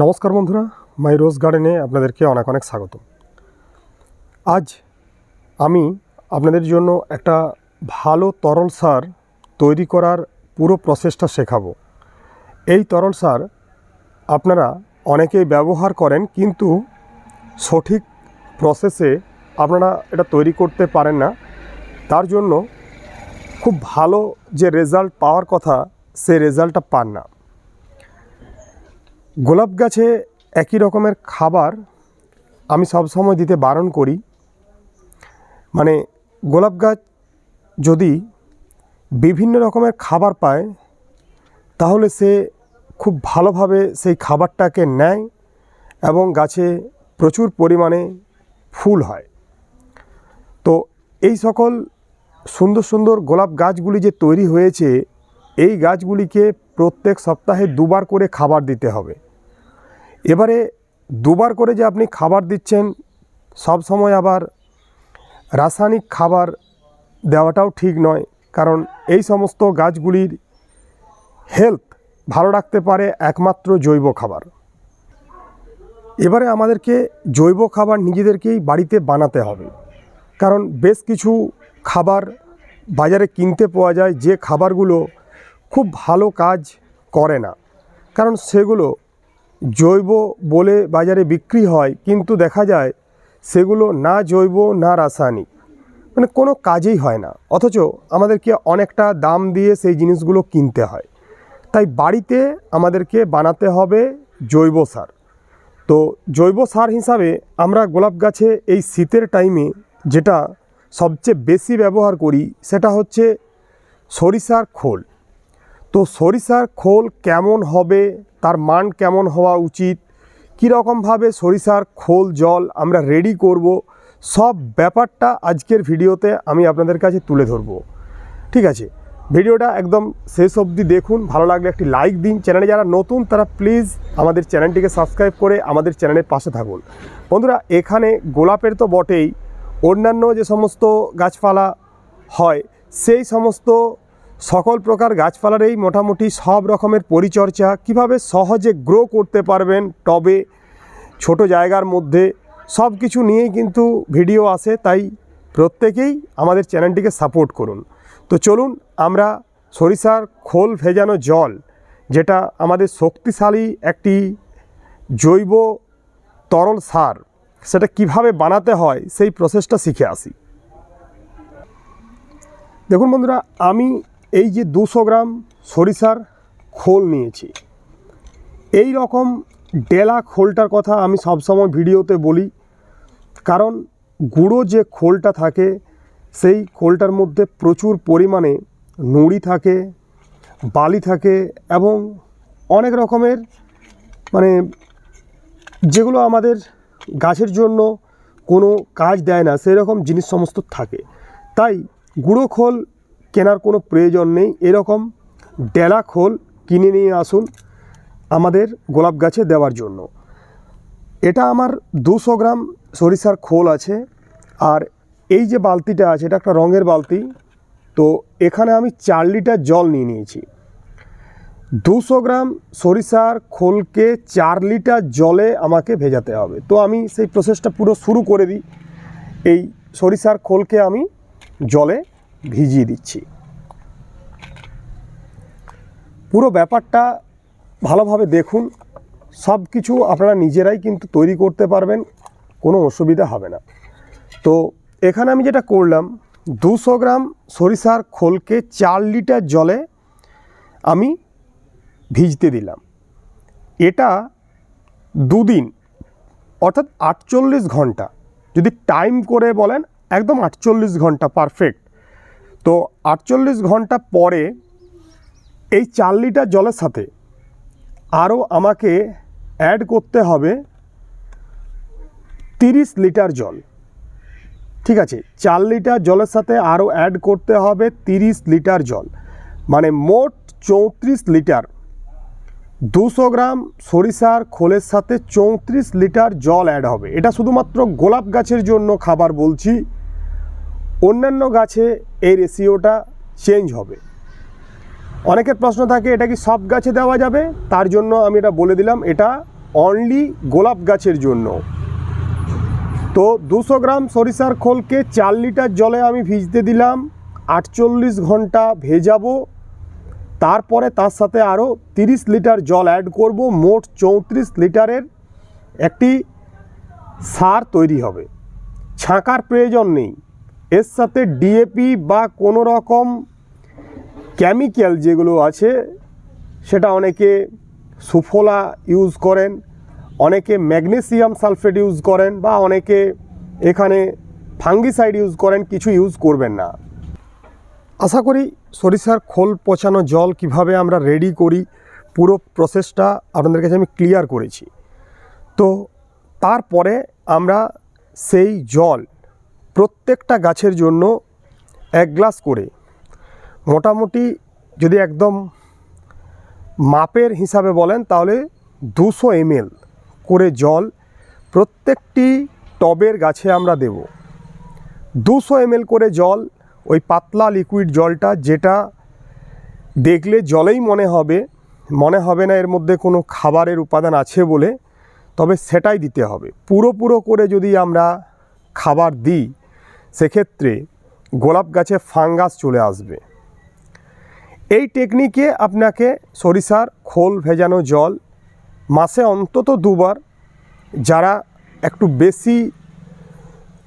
নমস্কার বন্ধুরা, মাই রোজ গার্ডেনে আপনাদেরকে অনেক অনেক স্বাগত। আজ আমি আপনাদের জন্য একটা ভালো তরল সার তৈরি করার পুরো প্রসেসটা শেখাবো। এই তরল সার আপনারা অনেকেই ব্যবহার করেন, কিন্তু সঠিক প্রসেসে আপনারা এটা তৈরি করতে পারেন না। তার জন্য খুব ভালো যে রেজাল্ট পাওয়ার কথা সে রেজাল্টটা পান না। গোলাপ গাছে একই রকমের খাবার আমি সবসময় দিতে বারণ করি। মানে গোলাপ গাছ যদি বিভিন্ন রকমের খাবার পায়, তাহলে সে খুব ভালোভাবে সেই খাবারটাকে নেয় এবং গাছে প্রচুর পরিমাণে ফুল হয়। তো এই সকল সুন্দর সুন্দর গোলাপ গাছগুলি যে তৈরি হয়েছে এই গাছগুলিকে প্রত্যেক সপ্তাহে দুবার করে খাবার দিতে হবে। এবারে দুবার করে যে আপনি খাবার দিচ্ছেন, সব সময় আবার রাসায়নিক খাবার দেওয়াটাও ঠিক নয়, কারণ এই সমস্ত গাছগুলির হেলথ ভালো রাখতে পারে একমাত্র জৈব খাবার। এবারে আমাদেরকে জৈব খাবার নিজেদেরকেই বাড়িতে বানাতে হবে, কারণ বেশ কিছু খাবার বাজারে কিনতে পাওয়া যায়, যে খাবারগুলো খুব ভালো কাজ করে না। কারণ সেগুলো জৈব বলে বাজারে বিক্রি হয়, কিন্তু দেখা যায় সেগুলো না জৈব, না রাসায়নিক। মানে কোনো কাজেই হয় না। অথচ আমাদেরকে অনেকটা দাম দিয়ে সেই জিনিসগুলো কিনতে হয়। তাই বাড়িতে আমাদেরকে বানাতে হবে জৈব সার। তো জৈব সার হিসাবে আমরা গোলাপ গাছে এই শীতের টাইমে যেটা সবচেয়ে বেশি ব্যবহার করি, সেটা হচ্ছে সরিষার খোল। তো সরিষার খোল কেমন হবে? তার মান কেমন হওয়া উচিত? কীরকমভাবে সরিষার খোল, জল আমরা রেডি করব? সব ব্যাপারটা আজকের ভিডিওতে আমি আপনাদের কাছে তুলে ধরব। ঠিক আছে? ভিডিওটা একদম শেষ অবধি দেখুন। ভালো লাগলে একটি লাইক দিন। চ্যানেলে যারা নতুন, তারা প্লিজ আমাদের চ্যানেলটিকে সাবস্ক্রাইব করে আমাদের চ্যানেলের পাশে থাকুন। বন্ধুরা, এখানে গোলাপের তো বটেই। অন্যান্য যে সমস্ত গাছপালা হয়, সেই সমস্ত সকল প্রকার গাছপালারই মোটামুটি সব রকমের পরিচর্যা কীভাবে সহজে গ্রো করতে পারবেন টবে, ছোট জায়গার মধ্যে সব কিছু নিয়েই কিন্তু ভিডিও আসে, তাই প্রত্যেকেই আমাদের চ্যানেলটিকে সাপোর্ট করুন। তো চলুন আমরা সরিষার খোল ভেজানো জল, যেটা আমাদের শক্তিশালী একটি জৈব তরল সার, সেটা কীভাবে বানাতে হয়, সেই প্রসেসটা শিখে আসি। দেখুন বন্ধুরা, আমি এই যে দুশো গ্রাম সরিষার খোল নিয়েছি। এই রকম ডেলা খোলটার কথা আমি সবসময় ভিডিওতে বলি, কারণ গুঁড়ো যে খোলটা থাকে, সেই খোলটার মধ্যে প্রচুর পরিমাণে নুড়ি থাকে, বালি থাকে এবং অনেক রকমের মানে যেগুলো আমাদের গাছের জন্য কোনো কাজ দেয় না সেই রকম জিনিস সমস্ত থাকে। তাই গুঁড়ো খোল কেনার কোনো প্রয়োজন নেই। এরকম ডেলা খোল কিনে নিয়ে আসুন আমাদের গোলাপ গাছে দেওয়ার জন্য। এটা আমার দুশো গ্রাম সরিষার খোল আছে। আর এই যে বালতিটা আছে, এটা একটা রঙের বালতি। তো এখানে আমি চার লিটার জল নিয়ে নিয়েছি। দুশো গ্রাম সরিষার খোলকে চার লিটার জলে আমাকে ভেজাতে হবে। তো আমি সেই প্রসেসটা পুরো শুরু করে দিই। এই সরিষার খোলকে আমি জলে ভিজিয়ে দিচ্ছি। পুরো ব্যাপারটা ভালোভাবে দেখুন। সব কিছু আপনারা নিজেরাই কিন্তু তৈরি করতে পারবেন, কোনো অসুবিধা হবে না। তো এখানে আমি যেটা করলাম, দুশো গ্রাম সরিষার খোলকে চার লিটার জলে আমি ভিজতে দিলাম। এটা দুদিন, অর্থাৎ আটচল্লিশ ঘণ্টা, যদি টাইম করে বলেন, একদম আটচল্লিশ ঘণ্টা পারফেক্ট। তো আটচল্লিশ ঘণ্টা পরে এই চার লিটার জলের সাথে আরও আমাকে অ্যাড করতে হবে তিরিশ লিটার জল। ঠিক আছে, চার লিটার জলের সাথে আরও অ্যাড করতে হবে তিরিশ লিটার জল। মানে মোট চৌত্রিশ লিটার। দুশো গ্রাম সরিষার খোলের সাথে চৌত্রিশ লিটার জল অ্যাড হবে। এটা শুধুমাত্র গোলাপ গাছের জন্য খাবার বলছি। অন্যান্য গাছে এই রেশিওটা চেঞ্জ হবে। অনেকের প্রশ্ন থাকে, এটা কি সব গাছে দেওয়া যাবে? তার জন্য আমি এটা বলে দিলাম, এটা অনলি গোলাপ গাছের জন্য। তো দুশো গ্রাম সরিষার খোলকে চার লিটার জলে আমি ভিজতে দিলাম, আটচল্লিশ ঘণ্টা ভেজাবো। তারপরে তার সাথে আরও তিরিশ লিটার জল অ্যাড করব, মোট চৌত্রিশ লিটারের একটি সার তৈরি হবে। ছাঁকার প্রয়োজন নেই। এর সাথে ডিএপি বা কোনো রকম কেমিক্যাল যেগুলো আছে, সেটা অনেকে সুফলা ইউজ করেন, অনেকে ম্যাগনেসিয়াম সালফেট ইউজ করেন বা অনেকে এখানে ফাঙ্গিসাইড ইউজ করেন, কিছু ইউজ করবেন না। আশা করি সরিষার খোল পচানো জল কীভাবে আমরা রেডি করি, পুরো প্রসেসটা আপনাদের কাছে আমি ক্লিয়ার করেছি। তো তারপরে আমরা সেই জল প্রত্যেকটা গাছের জন্য এক গ্লাস করে। মোটামুটি যদি একদম মাপের হিসাবে বলেন, তাহলে দুশো এমএল করে জল প্রত্যেকটি টবের গাছে আমরা দেব। দুশো এমএল করে জল, ওই পাতলা লিকুইড জলটা যেটা দেখলে জলেই মনে হবে মনে হবে না এর মধ্যে কোনো খাবারের উপাদান আছে বলে, তবে সেটাই দিতে হবে। পুরো পুরো করে যদি আমরা খাবার দিই সেক্ষেত্রে গোলাপ গাছে ফাঙ্গাস চলে আসবে। এই টেকনিকে আপনাকে সরিষার খোল ভেজানো জল মাসে অন্তত দুবার, যারা একটু বেশি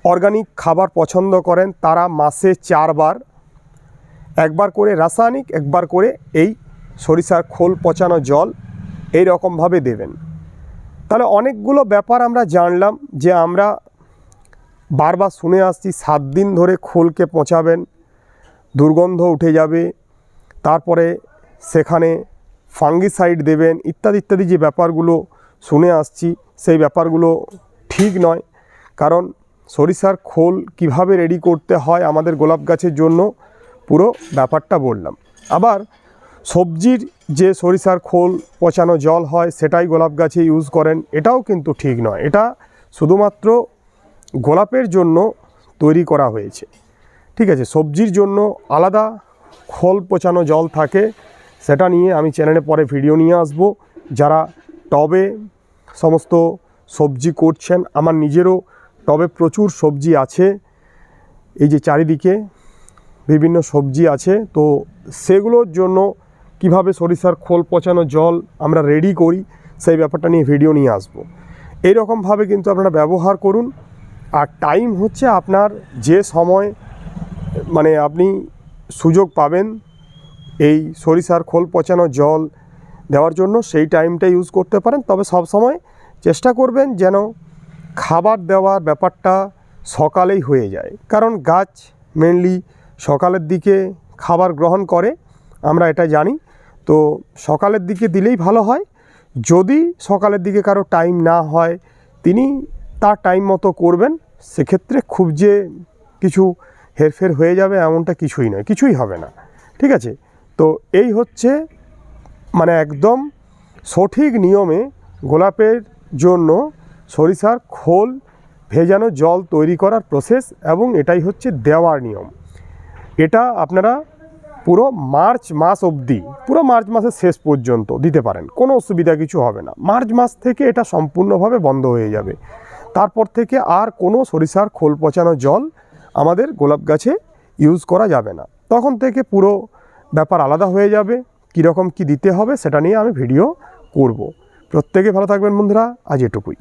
অর্গানিক খাবার পছন্দ করেন, তারা মাসে চারবার, একবার করে রাসায়নিক, একবার করে এই সরিষার খোল পচানো জল এই রকমভাবে দেবেন। তাহলে অনেকগুলো ব্যাপার আমরা জানলাম যে আমরা বারবার শুনে আসছি, সাত দিন ধরে খোলকে পচাবেন, দুর্গন্ধ উঠে যাবে, তারপরে সেখানে ফাঙ্গিসাইড দেবেন, ইত্যাদি ইত্যাদি যে ব্যাপারগুলো শুনে আসছি, সেই ব্যাপারগুলো ঠিক নয়। কারণ সরিষার খোল কীভাবে রেডি করতে হয় আমাদের গোলাপ গাছের জন্য, পুরো ব্যাপারটা বললাম। আবার সবজির যে সরিষার খোল পচানো জল হয়, সেটাই গোলাপ গাছে ইউজ করেন, এটাও কিন্তু ঠিক নয়। এটা শুধুমাত্র গোলাপের জন্য তৈরি করা হয়েছে। ঠিক আছে, সবজির জন্য আলাদা খোল পচানো জল থাকে, সেটা নিয়ে আমি চ্যানেলে পরে ভিডিও নিয়ে আসব। যারা টবে সমস্ত সবজি করছেন, আমার নিজেরও টবে প্রচুর সবজি আছে। এই যে চারিদিকে বিভিন্ন সবজি আছে, তো সেগুলোর জন্য কীভাবে সরিষার খোল পচানো জল আমরা রেডি করি, সেই ব্যাপারটা নিয়ে ভিডিও নিয়ে আসব। এই রকমভাবে কিন্তু আপনারা ব্যবহার করুন। আর টাইম হচ্ছে আপনার যে সময় মানে আপনি সুযোগ পাবেন এই সরিষার খোল পচানো জল দেওয়ার জন্য, সেই টাইমটা ইউজ করতে পারেন। তবে সব সময় চেষ্টা করবেন যেন খাবার দেওয়ার ব্যাপারটা সকালেই হয়ে যায়। কারণ গাছ মেনলি সকালের দিকে খাবার গ্রহণ করে, আমরা এটা জানি। তো সকালের দিকে দিলেই ভালো হয়। যদি সকালের দিকে কারও টাইম না হয়, তিনি তার টাইম মতো করবেন, সেক্ষেত্রে খুব যে কিছু হেরফের হয়ে যাবে এমনটা কিছুই নয়, কিছুই হবে না, ঠিক আছে? তো এই হচ্ছে মানে একদম সঠিক নিয়মে গোলাপের জন্য সরিষার খোল ভেজানো জল তৈরি করার প্রসেস এবং এটাই হচ্ছে দেওয়ার নিয়ম। এটা আপনারা পুরো মার্চ মাস অবধি, পুরো মার্চ মাসের শেষ পর্যন্ত দিতে পারেন, কোনো অসুবিধা কিছু হবে না। মার্চ মাস থেকে এটা সম্পূর্ণভাবে বন্ধ হয়ে যাবে। তারপর থেকে আর কোনো সরিষার খোল পচানো জল আমাদের গোলাপ গাছে ইউজ করা যাবে না। তখন থেকে পুরো ব্যাপার আলাদা হয়ে যাবে, কীরকম কি দিতে হবে সেটা নিয়ে আমি ভিডিও করব। প্রত্যেকে ভালো থাকবেন বন্ধুরা, আজ এটুকুই।